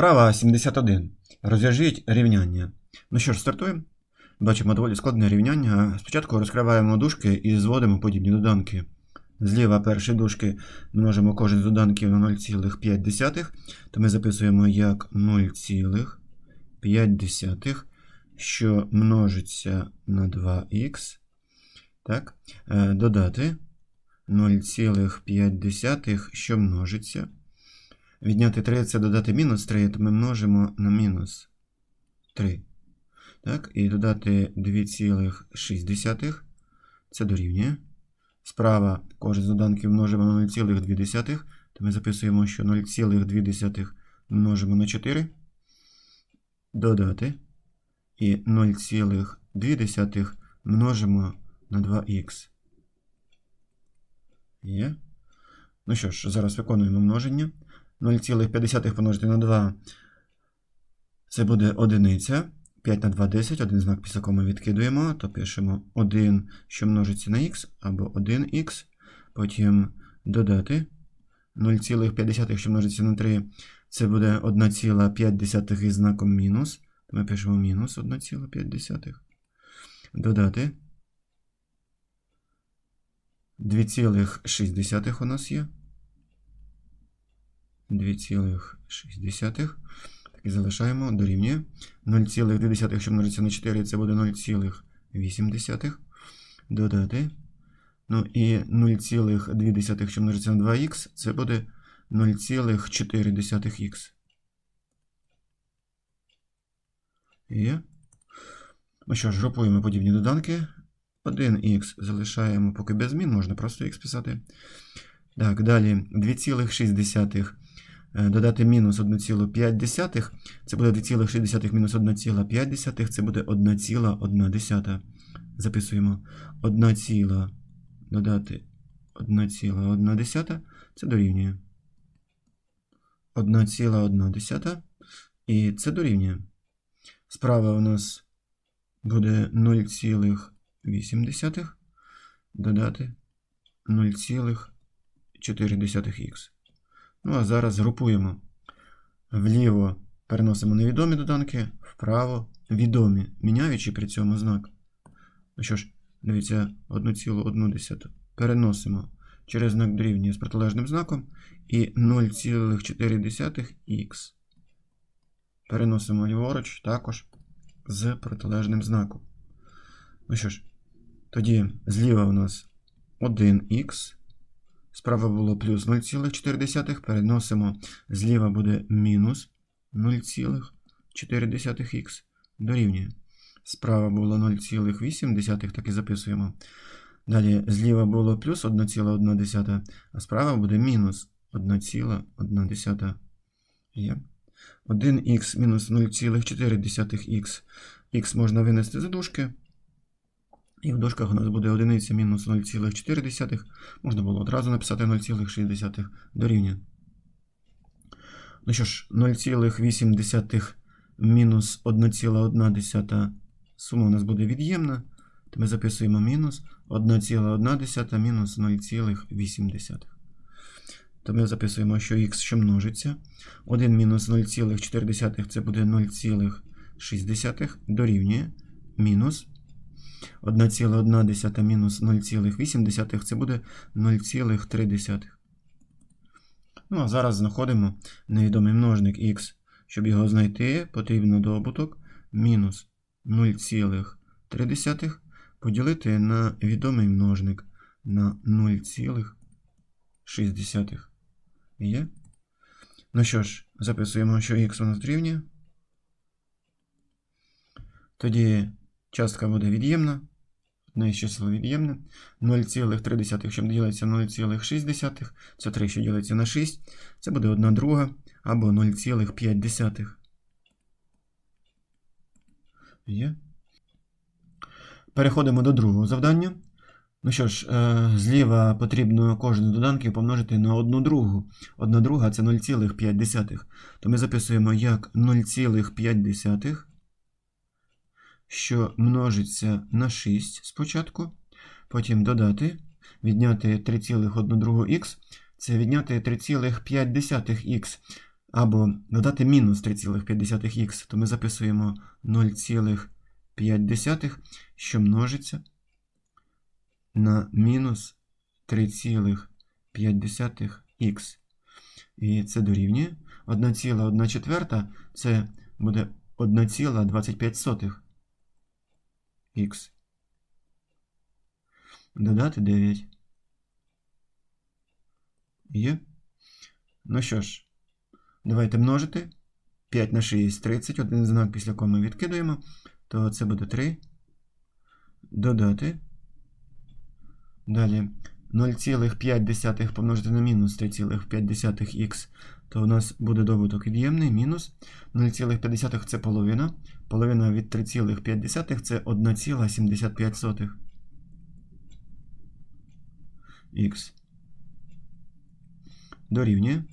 Вправа 71. Розв'яжіть рівняння. Ну що ж, стартуємо. Бачимо доволі складне рівняння. Спочатку розкриваємо дужки і зводимо подібні доданки. Зліва перші дужки множимо кожен з доданків на 0,5, то ми записуємо як 0,5, що множиться на 2х. Так? Е, Додати 0,5, що множиться. Відняти 3 це додати мінус 3, то ми множимо на мінус 3. Так, і додати 2,6. Це дорівнює. Справа кожен з доданків множимо на 0,2, то ми записуємо, що 0,2 множимо на 4. Додати. І 0,2 множимо на 2х. Є. Ну що ж, зараз виконуємо множення. 0,5 помножити на 2. Це буде одиниця. 5 на 2 10, один знак після коми відкидуємо, то пишемо 1, що множиться на х, або 1х. Потім додати 0,5, що множиться на 3, це буде 1,5 із знаком мінус. Ми пишемо мінус 1,5. Додати 2,6 у нас є. 2,6. Так і залишаємо, дорівнює. 0,2, що множиться на 4, це буде 0,8. Додати. Ну і 0,2, що множиться на 2х, це буде 0,4х. Є. Ну що ж, групуємо подібні доданки. 1х залишаємо поки без змін, можна просто х писати. Так, далі 2,6 додати мінус 1,5. Це буде 2,6 мінус 1,5, це буде 1,1. Записуємо 1, ціла додати 1,1. Це дорівнює 1,1. І це дорівнює. Справа у нас буде 0,8 додати 0,4х. Ну, а зараз групуємо. Вліво переносимо невідомі доданки, вправо відомі, міняючи при цьому знак. Ну що ж, дивіться, 1,1 переносимо через знак дорівнює з протилежним знаком і 0,4х. Переносимо ліворуч також з протилежним знаком. Ну що ж, тоді зліва у нас 1х. Справа було плюс 0,4, переносимо, зліва буде мінус 0,4х дорівнює. Справа було 0,8, так і записуємо. Далі зліва було плюс 1,1, а справа буде мінус 1,1. Є. 1х мінус 0,4х. Х можна винести за дужки. І в дужках у нас буде одиниця мінус 0,4. Можна було одразу написати 0,6 дорівнює. Ну що ж, 0,8 мінус 1,1 сума у нас буде від'ємна. То ми записуємо мінус 1,1 мінус 0,8. То ми записуємо, що х що множиться. 1 мінус 0,4 це буде 0,6 дорівнює мінус 1,1 мінус 0,8 це буде 0,3. Ну, а зараз знаходимо невідомий множник х. Щоб його знайти, потрібно добуток мінус 0,3 поділити на відомий множник на 0,6. Є? Ну що ж, записуємо, що х у нас дорівнює. Тоді частка буде від'ємна. Із число від'ємне. 0,3, що ділиться 0,6, це 3, що ділиться на 6. Це буде 1 друга або 0,5. Є. Переходимо до другого завдання. Ну що ж, е, зліва потрібно кожен з доданків помножити на одну другу. Одна друга це 0,5. То ми записуємо як 0,5 що множиться на 6 спочатку, потім додати, відняти 3,1х, це відняти 3,5х. або додати мінус 3,5х, то ми записуємо 0,5, що множиться на мінус 3,5х. І це дорівнює 1,1 четверта це буде 1,25 х. Додати 9. Є. Ну що ж, давайте множити. 5 на 6 30. Один знак після коми відкидаємо. То це буде 3. Додати. Далі 0,5 помножити на мінус 3,5х, то у нас буде добуток від'ємний мінус 0,5 це половина. Половина від 3,5 це 1,75 х. Дорівнює.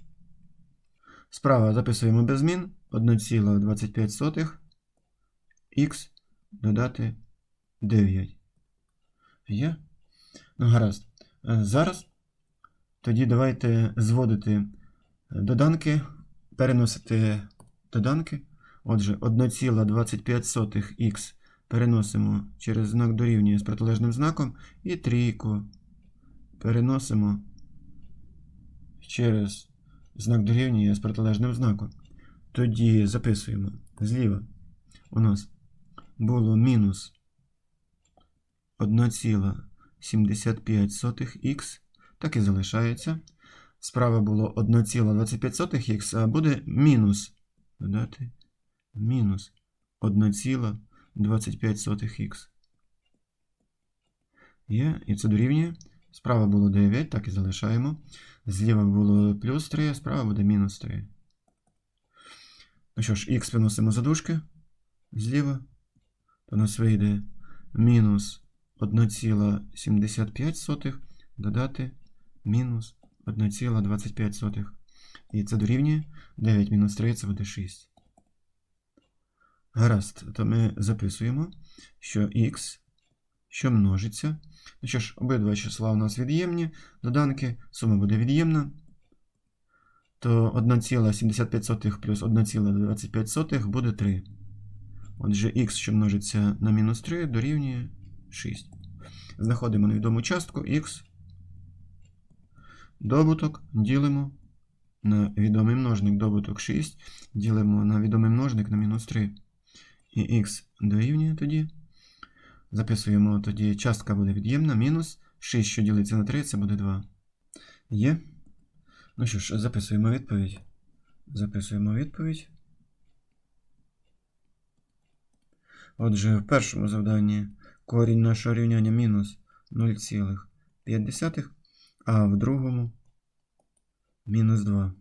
Справа записуємо без змін 1,25 х додати 9. Є? Ну, гаразд. Е, Зараз тоді давайте зводити доданки, переносити доданки. Отже, 1,25х переносимо через знак дорівнює з протилежним знаком, і трійку переносимо через знак дорівнює з протилежним знаком. Тоді записуємо зліва у нас було мінус 1,75х, так і залишається. Справа було 1,25х, а буде мінус. Додати мінус 1,25х. Є, і це дорівнює. Справа було 9, так і залишаємо. Зліва було плюс 3, а справа буде мінус 3. Ну що ж, х виносимо за дужки зліва. То у нас вийде мінус 1,75 додати мінус 1,25. І це дорівнює 9 мінус 3 це буде 6. Гаразд, то ми записуємо, що х, що множиться. Ну що ж, обидва числа у нас від'ємні, доданки, сума буде від'ємна. То 1,75 плюс 1,25 буде 3. Отже, х, що множиться на мінус 3, дорівнює 6. Знаходимо невідому частку х. Добуток ділимо на відомий множник добуток 6. Ділимо на відомий множник на мінус 3. І х дорівнює тоді. Записуємо тоді частка буде від'ємна, мінус 6, що ділиться на 3, це буде 2. Є. Ну що ж, записуємо відповідь. Записуємо відповідь. Отже, в першому завданні корінь нашого рівняння мінус 0,5, а в другому мінус 2.